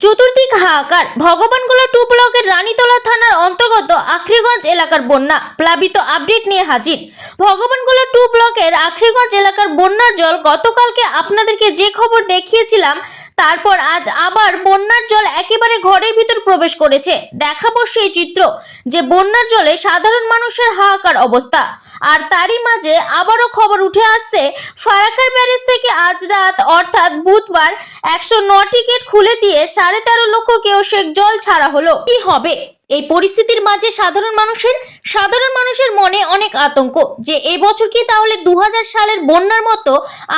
চতুর্দিক হাহাকার। ভগবানগোলা টু ব্লকের রানীতলা থানার অন্তর্গত আখরিগঞ্জ এলাকার বন্যা প্লাবিত আপডেট নিয়ে হাজির। ভগবানগোলা টু ব্লকের আখরিগঞ্জ এলাকার বন্যার জল গতকালকে আপনাদেরকে যে খবর দেখিয়েছিলাম তারপর আজ আবার বন্যার জল একেবারে ঘরের ভিতর প্রবেশ করেছে। দেখাবো সেই চিত্র যে বন্যার জলে সাধারণ মানুষের হাহাকার অবস্থা। আর তারই মাঝে আবারও খবর উঠে আসছে, ফারাক্কার ব্যারেজ থেকে আজ রাত, অর্থাৎ বুধবার, একশো নটি গেট খুলে দিয়ে সাড়ে তেরো লক্ষ কেওসেক জল ছাড়া হলো। কি হবে? এই পরিস্থিতির মাঝে সাধারণ মানুষের সাধারণ মানুষের মনে অনেক আতঙ্ক যে এবছর কি তাহলে দু হাজার সালের বন্যার মতো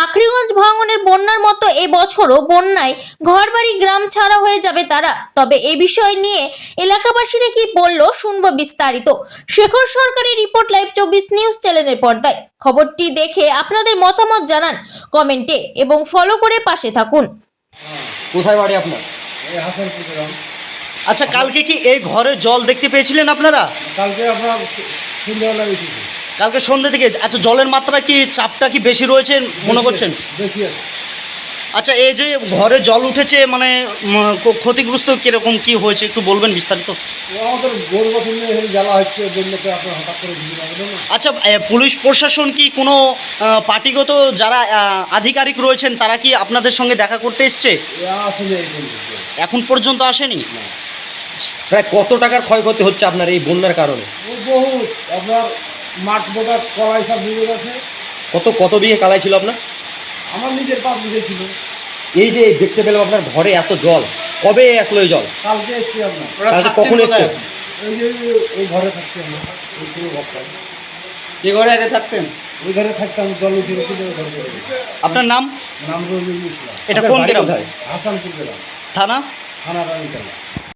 আখরিগঞ্জ ভাঙনের বন্যার মতো এবছরও বন্যায় ঘরবাড়ি গ্রাম ছাড়া হয়ে যাবে তারা? তবে এ বিষয় নিয়ে এলাকাবাসীরা কি বলল শুনব বিস্তারিত। শেখর সরকারের রিপোর্ট লাইভ চব্বিশ নিউজ চ্যানেলের পর্দায়। খবরটি দেখে আপনাদের মতামত জানান কমেন্টে এবং ফলো করে পাশে থাকুন। কোথায় বাড়ি আপনার? এই হাসানপুর গ্রাম আচ্ছা কালকে কি এই ঘরে জল দেখতে পেয়েছিলেন আপনারা? কালকে আমরা সন্ধ্যাবেলা কালকে সন্ধ্যে থেকে আচ্ছা জলের মাত্রা কি চাপটা কি বেশি রয়েছে মনে করছেন? বেশি আছে। আচ্ছা এই যে ঘরে জল উঠেছে মানে ক্ষতিগ্রস্ত কীরকম কি হয়েছে একটু বলবেন বিস্তারিত? আমাদের বছর জ্বালা হচ্ছে আপনার হঠাৎ করে আচ্ছা পুলিশ প্রশাসন কি কোনো পার্টিগত যারা আধিকারিক রয়েছেন তারা কি আপনাদের সঙ্গে দেখা করতে এসছে। এখন পর্যন্ত আসেনি? প্রায় কত টাকার ক্ষয়ক্ষতি হচ্ছে আপনার এই বন্যার কারণে? ও আপনার মাঠ বোটার কলাই সব ডুবে গেছে। কত কত বিঘে কালাই ছিল আপনার? আমার নিজের পাঁচ বিঘে ছিল। এই যে দেখতে পেলাম আপনার ঘরে এত জল কবে আসলো এই জল? কালকে এসছি আপনার কালকে কখন এসছে? ওই যে ওই ঘরে থাকছি আমরা ওই পুরো ঘরটা এ ঘরে আগে থাকতেন? ওই ঘরে থাকতাম জল উঠে উঠে ঘরে আপনার নাম? নাম রবিউল ইসলাম এটা কোন গ্রাম? কোথায়? হাসানপুর গ্রাম। থানা? থানা রানীতলা